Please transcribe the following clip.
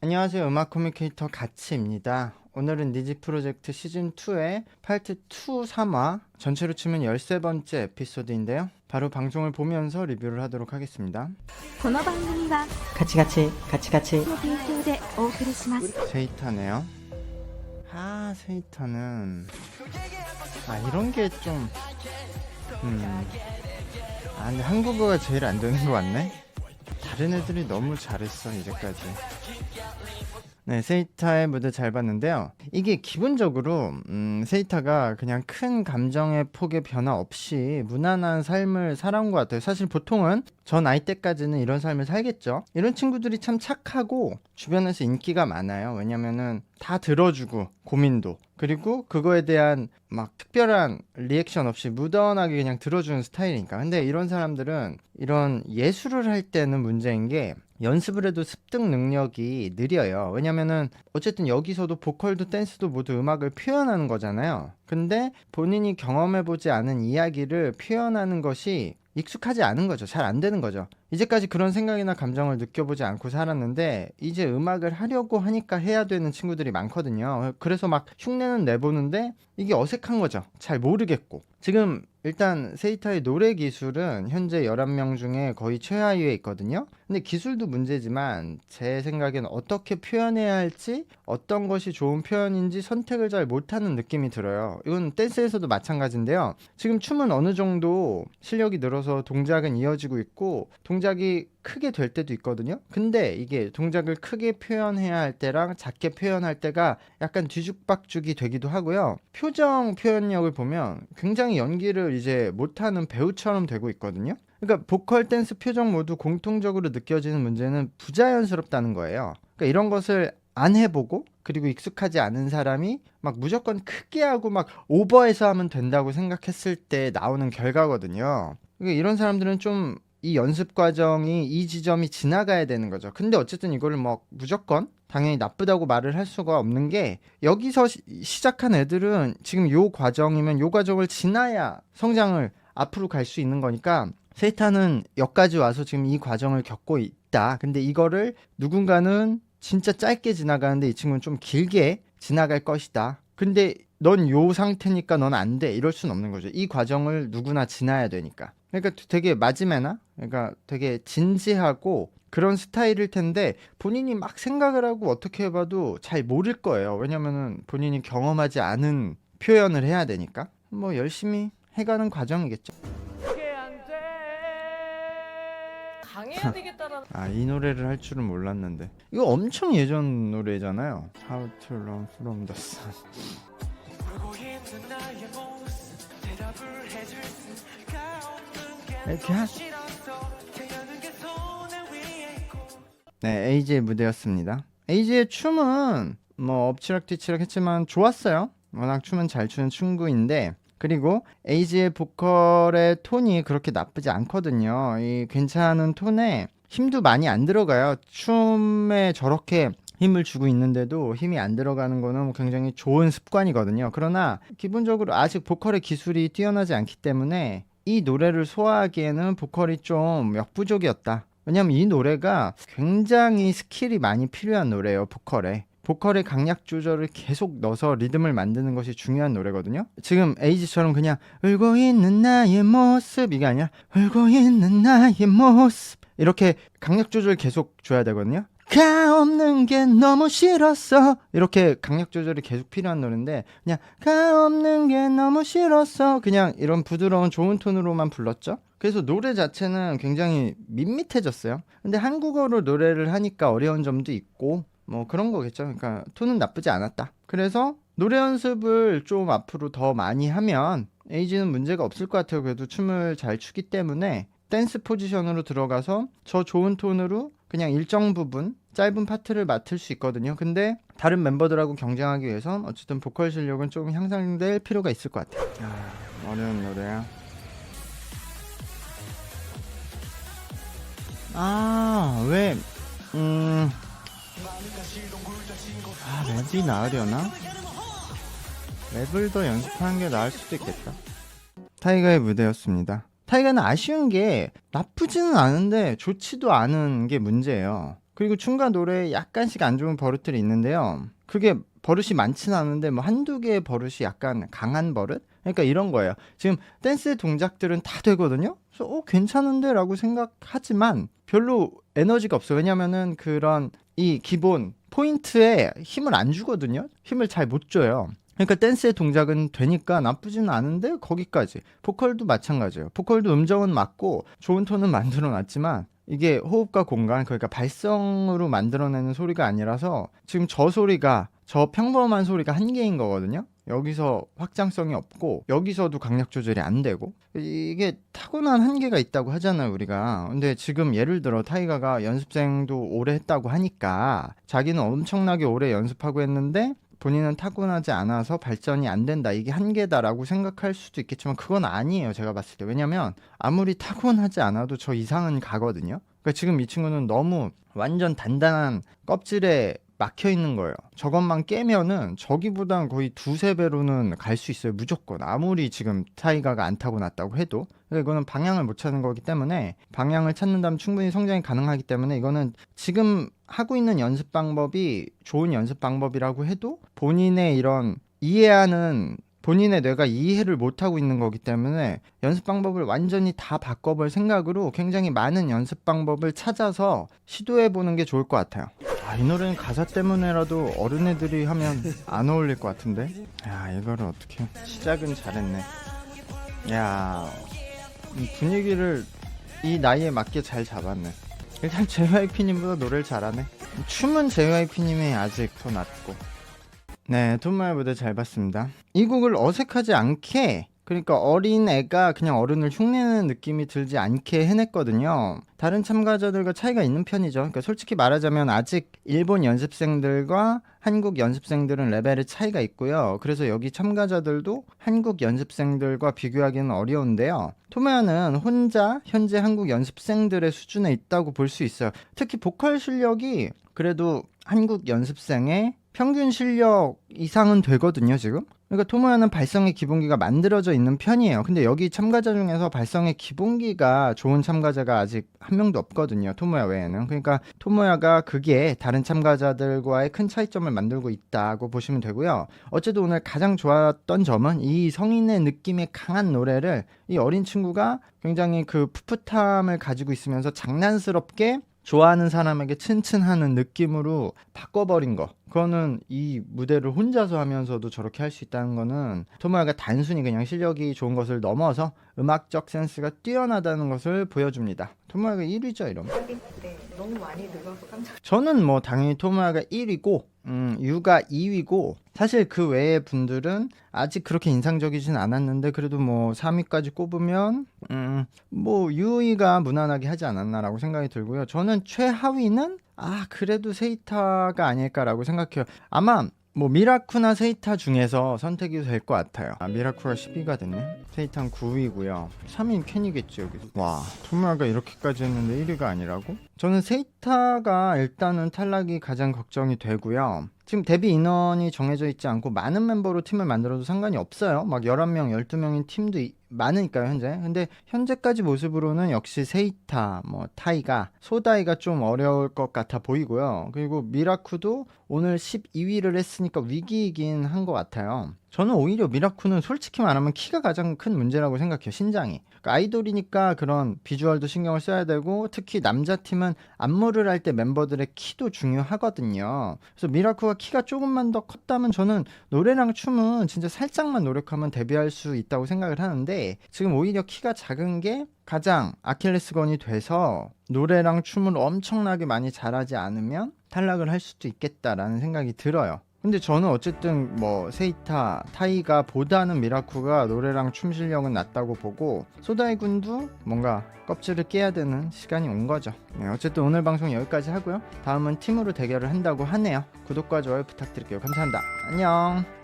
안녕하세요. 음악 커뮤니케이터 가치입니다. 오늘은 니지 프로젝트 시즌2의 파트 2 3화 전체로 치면 13번째 에피소드인데요. 바로 방송을 보면서 리뷰를 하도록 하겠습니다. この番組はカチカチカチカチの提供でお送りします。 세이타네요. 아, 세이타는 아, 이런 게 좀 음. 아, 근데 한국어가 제일 안 되는 거 같네. 다른 애들이 너무 잘했어, 이제까지. 네, 세이타의 무대 잘 봤는데요. 이게 기본적으로 음, 세이타가 그냥 큰 감정의 폭의 변화 없이 무난한 삶을 살아온 것 같아요. 사실 보통은 저 나이 때까지는 이런 삶을 살겠죠. 이런 친구들이 참 착하고 주변에서 인기가 많아요. 왜냐면은 다 들어주고 고민도 그리고 그거에 대한 막 특별한 리액션 없이 무던하게 그냥 들어주는 스타일이니까. 근데 이런 사람들은 이런 예술을 할 때는 문제인 게 연습을 해도 습득 능력이 느려요. 왜냐면은 어쨌든 여기서도 보컬도 댄스도 모두 음악을 표현하는 거잖아요. 근데 본인이 경험해보지 않은 이야기를 표현하는 것이 익숙하지 않은 거죠. 잘 안 되는 거죠. 이제까지 그런 생각이나 감정을 느껴보지 않고 살았는데 이제 음악을 하려고 하니까 해야 되는 친구들이 많거든요. 그래서 막 흉내는 내보는데 이게 어색한 거죠. 잘 모르겠고. 지금 일단 세이타의 노래 기술은 현재 11명 중에 거의 최하위에 있거든요. 근데 기술도 문제지만 제 생각엔 어떻게 표현해야 할지 어떤 것이 좋은 표현인지 선택을 잘 못하는 느낌이 들어요. 이건 댄스에서도 마찬가지인데요. 지금 춤은 어느 정도 실력이 늘어서 동작은 이어지고 있고 동 작이 크게 될 때도 있거든요. 근데 이게 동작을 크게 표현해야 할 때랑 작게 표현할 때가 약간 뒤죽박죽이 되기도 하고요. 표정 표현력을 보면 굉장히 연기를 이제 못하는 배우처럼 되고 있거든요. 그러니까 보컬 댄스 표정 모두 공통적으로 느껴지는 문제는 부자연스럽다는 거예요. 그러니까 이런 것을 안 해보고 그리고 익숙하지 않은 사람이 막 무조건 크게 하고 막 오버해서 하면 된다고 생각했을 때 나오는 결과거든요. 그러니까 이런 사람들은 좀 이 연습 과정이 이 지점이 지나가야 되는 거죠. 근데 어쨌든 이거를 뭐 무조건 당연히 나쁘다고 말을 할 수가 없는 게 여기서 시, 시작한 애들은 지금 요 과정이면 요 과정을 지나야 성장을 앞으로 갈 수 있는 거니까 세이타는 여기까지 와서 지금 이 과정을 겪고 있다. 근데 이거를 누군가는 진짜 짧게 지나가는데 이 친구는 좀 길게 지나갈 것이다. 근데 넌 요 상태니까 넌 안 돼. 이럴 순 없는 거죠. 이 과정을 누구나 지나야 되니까. 그러니까 되게 마지막나 그러니까 되게 진지하고 그런 스타일일 텐데 본인이 막 생각을 하고 어떻게 해봐도 잘 모를 거예요. 왜냐면은 본인이 경험하지 않은 표현을 해야 되니까 뭐 열심히 해가는 과정이겠죠. 그게 안 돼. 강해야 되겠다라는 아 이 노래를 할 줄은 몰랐는데 이거 엄청 예전 노래잖아요. How to Run From the Sun. 이렇게 하... 네, 에이지의 무대였습니다. 에이지의 춤은 뭐 엎치락뒤치락 했지만 좋았어요. 워낙 춤은 잘 추는 친구인데 그리고 에이지의 보컬의 톤이 그렇게 나쁘지 않거든요. 이 괜찮은 톤에 힘도 많이 안 들어가요. 춤에 저렇게 힘을 주고 있는데도 힘이 안 들어가는 거는 굉장히 좋은 습관이거든요. 그러나 기본적으로 아직 보컬의 기술이 뛰어나지 않기 때문에 이 노래를 소화하기에는 보컬이 좀 역부족이었다. 왜냐면 이 노래가 굉장히 스킬이 많이 필요한 노래예요, 보컬에. 보컬의 강약 조절을 계속 넣어서 리듬을 만드는 것이 중요한 노래거든요. 지금 에이지처럼 그냥 울고 있는 나의 모습 이게 아니라 울고 있는 나의 모습 이렇게 강약 조절 계속 줘야 되거든요. 가 없는 게 너무 싫었어 이렇게 강약 조절이 계속 필요한 노래인데 그냥 가 없는 게 너무 싫었어 그냥 이런 부드러운 좋은 톤으로만 불렀죠. 그래서 노래 자체는 굉장히 밋밋해졌어요. 근데 한국어로 노래를 하니까 어려운 점도 있고 뭐 그런 거겠죠. 그러니까 톤은 나쁘지 않았다. 그래서 노래 연습을 좀 앞으로 더 많이 하면 에이지는 문제가 없을 것 같아요. 그래도 춤을 잘 추기 때문에 댄스 포지션으로 들어가서 저 좋은 톤으로 그냥 일정 부분 짧은 파트를 맡을 수 있거든요. 근데 다른 멤버들하고 경쟁하기 위해선 어쨌든 보컬 실력은 좀 향상될 필요가 있을 것 같아요. 아, 어려운 노래야. 아, 왜, 음, 아, 랩이 나으려나? 랩을 더 연습하는 게 나을 수도 있겠다. 타이거의 무대였습니다. 타이거는 아쉬운 게 나쁘지는 않은데 좋지도 않은 게 문제예요. 그리고 춤과 노래에 약간씩 안 좋은 버릇들이 있는데요. 그게 버릇이 많진 않은데 뭐 한두 개의 버릇이 약간 강한 버릇? 그러니까 이런 거예요. 지금 댄스의 동작들은 다 되거든요. 그래서 어 괜찮은데 라고 생각하지만 별로 에너지가 없어요. 왜냐면은 그런 이 기본 포인트에 힘을 안 주거든요. 힘을 잘 못 줘요. 그러니까 댄스의 동작은 되니까 나쁘지는 않은데 거기까지. 보컬도 마찬가지예요. 보컬도 음정은 맞고 좋은 톤은 만들어 놨지만 이게 호흡과 공간 그러니까 발성으로 만들어내는 소리가 아니라서 지금 저 소리가 저 평범한 소리가 한계인 거거든요. 여기서 확장성이 없고 여기서도 강약 조절이 안 되고 이게 타고난 한계가 있다고 하잖아요 우리가 근데 지금 예를 들어 타이가가 연습생도 오래 했다고 하니까 자기는 엄청나게 오래 연습하고 했는데 본인은 타고나지 않아서 발전이 안 된다 이게 한계다라고 생각할 수도 있겠지만 그건 아니에요 제가 봤을 때 왜냐면 아무리 타고나지 않아도 저 이상은 가거든요 그러니까 지금 이 친구는 너무 완전 단단한 껍질에 막혀 있는 거예요. 저것만 깨면은 저기보단 거의 두세 배로는 갈 수 있어요. 무조건. 아무리 지금 타이가가 안 타고 났다고 해도. 그러니까 이거는 방향을 못 찾는 거기 때문에 방향을 찾는다면 충분히 성장이 가능하기 때문에 이거는 지금 하고 있는 연습 방법이 좋은 연습 방법이라고 해도 본인의 이런 이해하는 본인의 뇌가 이해를 못하고 있는 거기 때문에 연습 방법을 완전히 다 바꿔볼 생각으로 굉장히 많은 연습 방법을 찾아서 시도해 보는 게 좋을 것 같아요. 아, 이 노래는 가사 때문에라도 어른애들이 하면 안 어울릴 것 같은데? 야, 이거를 어떻게. 시작은 잘했네. 야, 이 분위기를 이 나이에 맞게 잘 잡았네. 일단 JYP님보다 노래를 잘하네. 춤은 JYP님이 아직 더 낫고. 네, 돈마의 무대 잘 봤습니다. 이 곡을 어색하지 않게 그러니까 어린 애가 그냥 어른을 흉내내는 느낌이 들지 않게 해냈거든요. 다른 참가자들과 차이가 있는 편이죠. 그러니까 솔직히 말하자면 아직 일본 연습생들과 한국 연습생들은 레벨의 차이가 있고요. 그래서 여기 참가자들도 한국 연습생들과 비교하기는 어려운데요. 토모야는 혼자 현재 한국 연습생들의 수준에 있다고 볼 수 있어요. 특히 보컬 실력이 그래도 한국 연습생의 평균 실력 이상은 되거든요, 지금. 그러니까 토모야는 발성의 기본기가 만들어져 있는 편이에요. 근데 여기 참가자 중에서 발성의 기본기가 좋은 참가자가 아직 한 명도 없거든요. 토모야 외에는. 그러니까 토모야가 그게 다른 참가자들과의 큰 차이점을 만들고 있다고 보시면 되고요. 어쨌든 오늘 가장 좋았던 점은 이 성인의 느낌의 강한 노래를 이 어린 친구가 굉장히 그 풋풋함을 가지고 있으면서 장난스럽게 좋아하는 사람에게 츤츤하는 느낌으로 바꿔버린 거. 그거는 이 무대를 혼자서 하면서도 저렇게 할 수 있다는 거는 토모야가 단순히 그냥 실력이 좋은 것을 넘어서 음악적 센스가 뛰어나다는 것을 보여줍니다. 토모야가 1위죠, 이러면. 네, 너무 많이 늘어서 깜짝 저는 뭐 당연히 토모야가 1위고 음, 유가 2위고 사실 그 외의 분들은 아직 그렇게 인상적이진 않았는데 그래도 뭐 3위까지 꼽으면 음, 뭐 유이가 무난하게 하지 않았나라고 생각이 들고요. 저는 최하위는 아 그래도 세이타가 아닐까라고 생각해요. 아마 뭐 미라쿠나 세이타 중에서 선택이 될 것 같아요. 아 미라쿠가 10위가 됐네. 세이타는 9위고요. 3위는 캔이겠지 여기서. 와 토모야가 이렇게까지 했는데 1위가 아니라고? 저는 세이타가 일단은 탈락이 가장 걱정이 되고요. 지금 데뷔 인원이 정해져 있지 않고 많은 멤버로 팀을 만들어도 상관이 없어요. 막 11명, 12명인 팀도 이- 많으니까요, 현재. 근데 현재까지 모습으로는 역시 세이타, 뭐 타이가, 소다이가 좀 어려울 것 같아 보이고요. 그리고 미라쿠도 오늘 12위를 했으니까 위기이긴 한 것 같아요. 저는 오히려 미라쿠는 솔직히 말하면 키가 가장 큰 문제라고 생각해요. 신장이. 그러니까 아이돌이니까 그런 비주얼도 신경을 써야 되고 특히 남자 팀은 안무를 할 때 멤버들의 키도 중요하거든요. 그래서 미라쿠가 키가 조금만 더 컸다면 저는 노래랑 춤은 진짜 살짝만 노력하면 데뷔할 수 있다고 생각을 하는데 지금 오히려 키가 작은 게 가장 아킬레스건이 돼서 노래랑 춤을 엄청나게 많이 잘하지 않으면 탈락을 할 수도 있겠다라는 생각이 들어요. 근데 저는 어쨌든 뭐 세이타, 타이가 보다는 미라쿠가 노래랑 춤 실력은 낮다고 보고 소다이 군도 뭔가 껍질을 깨야 되는 시간이 온 거죠. 네, 어쨌든 오늘 방송 여기까지 하고요. 다음은 팀으로 대결을 한다고 하네요. 구독과 좋아요 부탁드릴게요. 감사합니다. 안녕.